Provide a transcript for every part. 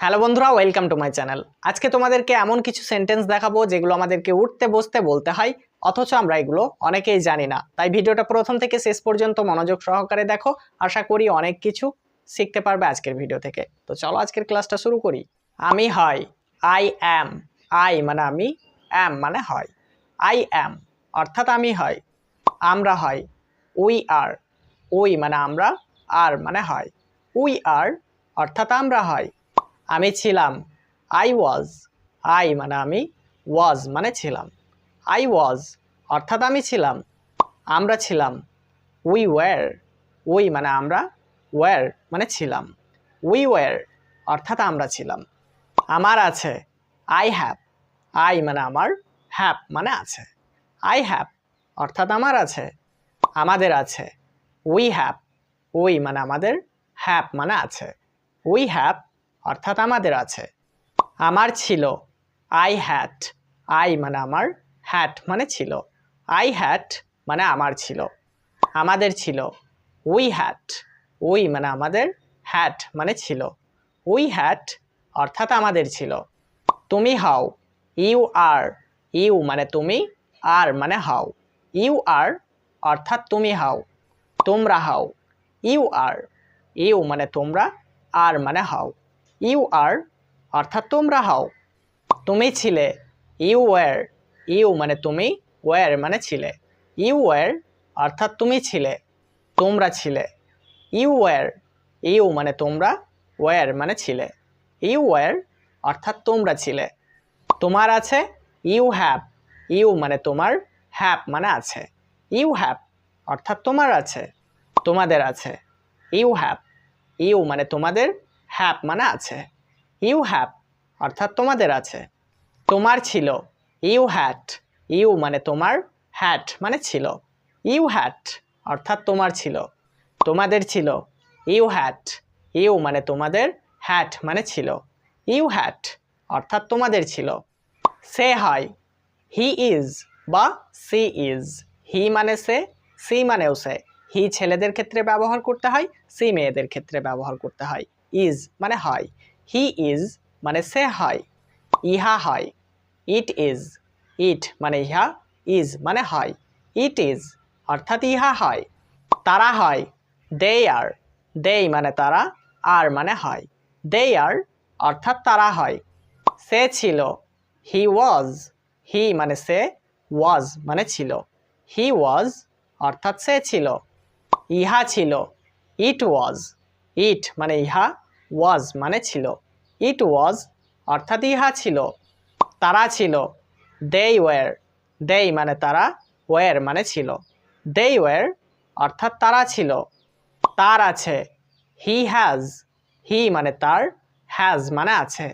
Hello বন্ধুরা welcome to my channel আজকে তোমাদেরকে এমন কিছু সেন্টেন্স দেখাবো যেগুলো আমাদেরকে উঠতে, বসতে বলতে হয়, অথচ আমরা এগুলো অনেকেই জানি না। তাই ভিডিওটা প্রথম থেকে শেষ পর্যন্ত মনোযোগ সহকারে দেখো, আশা করি অনেক কিছু শিখতে পারবে আজকের ভিডিও থেকে। তো চলো আজকের ক্লাসটা শুরু করি। আমি হয় আই অ্যাম আই মানে আমি অ্যাম মানে হয়। আই অ্যাম অর্থাৎ আমি হয়। আমরা হয়। উই আর উই মানে আমরা আর মানে হয়। উই আর অর্থাৎ আমরা হয়। আমি ছিলাম আই ওয়াজ আই মানে আমি ওয়াজ মানে ছিলাম। আই ওয়াজ অর্থাৎ আমি ছিলাম, আমরা ছিলাম। উই ওয়ার উই মানে আমরা ওয়ার মানে ছিলাম। উই ওয়ার অর্থাৎ আমরা ছিলাম। আমার আছে আই হ্যাভ আই মানে আমার হ্যাভ মানে আছে। আই হ্যাভ অর্থাৎ আমার আছে, আমাদের আছে। উই হ্যাভ উই মানে আমাদের হ্যাভ মানে আছে। উই হ্যাভ অর্থাৎ আমাদের আছে। আমার ছিল আই হ্যাট আই মানে আমার হ্যাট মানে ছিল। আই হ্যাট মানে আমার ছিল। আমাদের ছিল উই হ্যাট উই মানে আমাদের হ্যাট মানে ছিল। উই হ্যাট অর্থাৎ আমাদের ছিল। তুমি হও ইউ আর ইউ মানে তুমি আর মানে হাও ইউ আর অর্থাৎ তুমি হাও তোমরা হাও ইউ আর ইউ মানে তোমরা আর মানে হাও ইউ আর অর্থাৎ তোমরা হাও। তুমি ছিলে। ইউ ওয়ার ইউ মানে তুমি ওয়ার মানে ছিলে। ইউ ওয়ার অর্থাৎ তুমি ছিলে, তোমরা ছিলে। ইউ ওয়ার ইউ মানে তোমরা ওয়ার মানে ছিলে। ইউ ওয়ার অর্থাৎ তোমরা ছিলে। তোমার আছে ইউ হ্যাভ ইউ মানে তোমার হ্যাপ মানে আছে। ইউ হ্যাভ অর্থাৎ তোমার আছে, তোমাদের আছে। ইউ হ্যাভ ইউ মানে তোমাদের হ্যাভ মানে আছে। ইউ হ্যাভ অর্থাৎ তোমাদের আছে। তোমার ছিল। ইউ হ্যাট ইউ মানে তোমার হ্যাট মানে ছিল। ইউ হ্যাট অর্থাৎ তোমার ছিল। তোমাদের ছিল। ইউ হ্যাট ইউ মানে তোমাদের হ্যাট মানে ছিল। ইউ হ্যাট অর্থাৎ তোমাদের ছিল। সে হয়। হি ইজ বা সি ইজ হি মানে সে, সি মানেও সে। হি ছেলেদের ক্ষেত্রে ব্যবহার করতে হয়, সি মেয়েদের ক্ষেত্রে ব্যবহার করতে হয়। ইজ মানে হয়। হি ইজ মানে সে হয়। ইহা হয়। ইট ইজ ইট মানে ইহা। ইজ মানে হয়। ইট ইজ অর্থাৎ ইহা হয়। তারা হয়। দে আর দেই মানে তারা। আর মানে হয়। দে আর অর্থাৎ তারা হয়। সে ছিল। হি ওয়াজ হি মানে সে ওয়াজ মানে ছিল। হি ওয়াজ অর্থাৎ সে ছিল। ইহা ছিল। ইট ওয়াজ ইট মানে ইহা ওয়াজ মানে ছিল। ইট ওয়াজ অর্থাৎ ইহা ছিল, তারা ছিল। দেই ওয়ার, দেই মানে তারা, ওয়ার মানে ছিল। দেই ওয়ার অর্থাৎ তারা ছিল। তার আছে, হি হ্যাজ, হি মানে তার, হ্যাজ মানে আছে।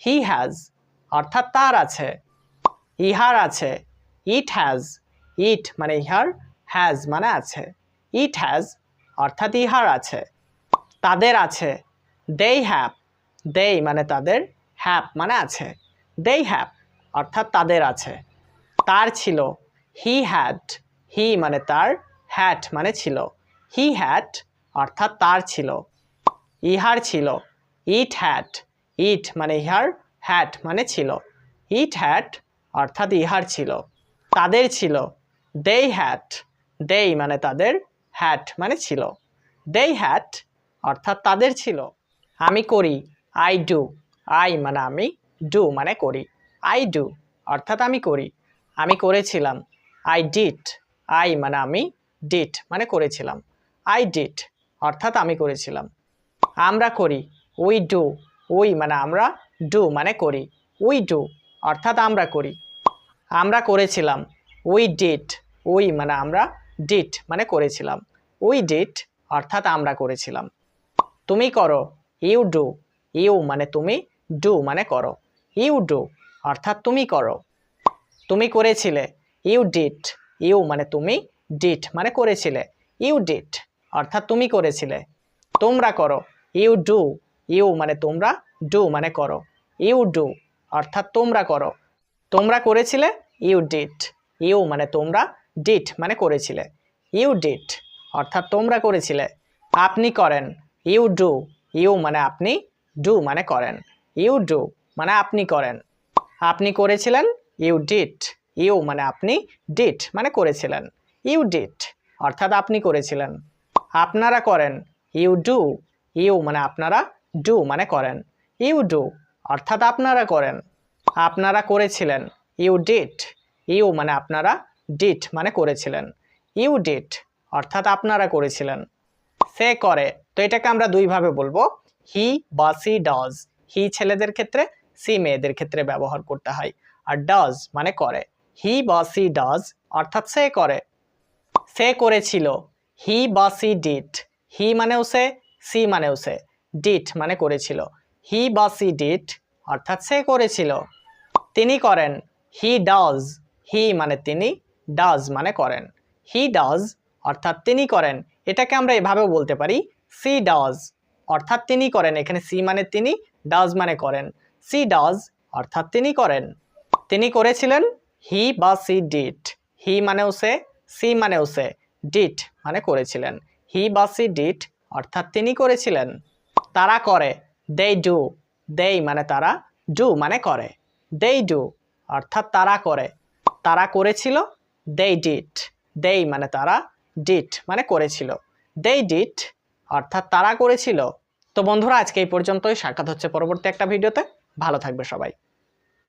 হি হ্যাজ অর্থাৎ তার আছে। ইহার আছে, ইট হ্যাজ, ইট মানে ইহার, হ্যাজ মানে আছে। ইট হ্যাজ অর্থাৎ ইহার আছে। তাদের আছে। দেই হ্যাভ দেই মানে তাদের হ্যাপ মানে আছে। দেই হ্যাপ অর্থাৎ তাদের আছে। তার ছিল হি হ্যাড হি মানে তার হ্যাট মানে ছিল। হি হ্যাট অর্থাৎ তার ছিল। ইহার ছিল ইট হ্যাট ইট মানে ইহার হ্যাট মানে ছিল। ইট হ্যাট অর্থাৎ ইহার ছিল। তাদের ছিল দেই হ্যাট দেই মানে তাদের হ্যাট মানে ছিল। দেই হ্যাট অর্থাৎ তাদের ছিল। আমি করি আই ডু আই মানে আমি ডু মানে করি। আই ডু অর্থাৎ আমি করি। আমি করেছিলাম। আই ডিট আই মানে আমি ডিট মানে করেছিলাম। আই ডিট অর্থাৎ আমি করেছিলাম। আমরা করি উই ডু উই মানে আমরা ডু মানে করি। উই ডু অর্থাৎ আমরা করি। আমরা করেছিলাম। উই ডিট উই মানে আমরা ডিট মানে করেছিলাম। উই ডিট অর্থাৎ আমরা করেছিলাম। তুমি করো। ইউ ডু ইউ মানে তুমি ডু মানে করো। ইউ ডু অর্থাৎ তুমি করো। তুমি করেছিলে। ইউ ডিট ইউ মানে তুমি ডিট মানে করেছিলে। ইউ ডিট অর্থাৎ তুমি করেছিলে। তোমরা করো। ইউ ডু ইউ মানে তোমরা ডু মানে করো। ইউ ডু অর্থাৎ তোমরা করো। তোমরা করেছিলে? ইউ ডিট ইউ মানে তোমরা ডিট মানে করেছিলে। ইউ ডিট অর্থাৎ তোমরা করেছিলে। আপনি করেন। ইউ ডু ইউ মানে আপনি ডু মানে করেন। ইউ ডু মানে আপনি করেন। আপনি করেছিলেন ইউ ডিট ইউ মানে আপনি ডিট মানে করেছিলেন। ইউ ডিট অর্থাৎ আপনি করেছিলেন। আপনারা করেন। ইউ ডু ইউ মানে আপনারা ডু মানে করেন। ইউ ডু অর্থাৎ আপনারা করেন। আপনারা করেছিলেন। ইউ ডিট ইউ মানে আপনারা ডিট মানে করেছিলেন। ইউ ডিট অর্থাৎ আপনারা করেছিলেন। সে করে। এটাকে আমরা দুইভাবে বলব। হি বা সি ডজ হি ছেলেদের ক্ষেত্রে, সি মেয়েদের ক্ষেত্রে ব্যবহার করতে হয়। আর ডজ মানে করে। হি বা সি ডজ অর্থাৎ সে করে। সে করেছিল। হি বা সি ডিট হি মানেও সে, সি মানেও সে। ডিট মানে করেছিল। হি বা সি ডিট অর্থাৎ সে করেছিল। তিনি করেন। হি ডাজ হি মানে তিনি ডাজ মানে করেন। হি ডাজ অর্থাৎ তিনি করেন। এটাকে আমরা এভাবেও বলতে পারি। সি ডাজ, অর্থাৎ তিনি করেন। এখানে সি মানে তিনি, ডাজ মানে করেন। সি ডাজ, অর্থাৎ তিনি করেন। তিনি করেছিলেন হি বা সি ডিট। হি মানেও সে, সি মানেও সে। ডিট মানে করেছিলেন। হি বা সি ডিট, অর্থাৎ তিনি করেছিলেন। তারা করে দেই ডু দেই মানে তারা ডু মানে করে। দেই ডু অর্থাৎ তারা করে। তারা করেছিল দেই ডিট দেই মানে তারা ডিট মানে করেছিল। দেই ডিট অর্থাৎ তারা করেছিল। তো বন্ধুরা, আজকে এই পর্যন্তই। সাক্ষাৎ হচ্ছে পরবর্তী একটা ভিডিওতে। ভালো থাকবে সবাই।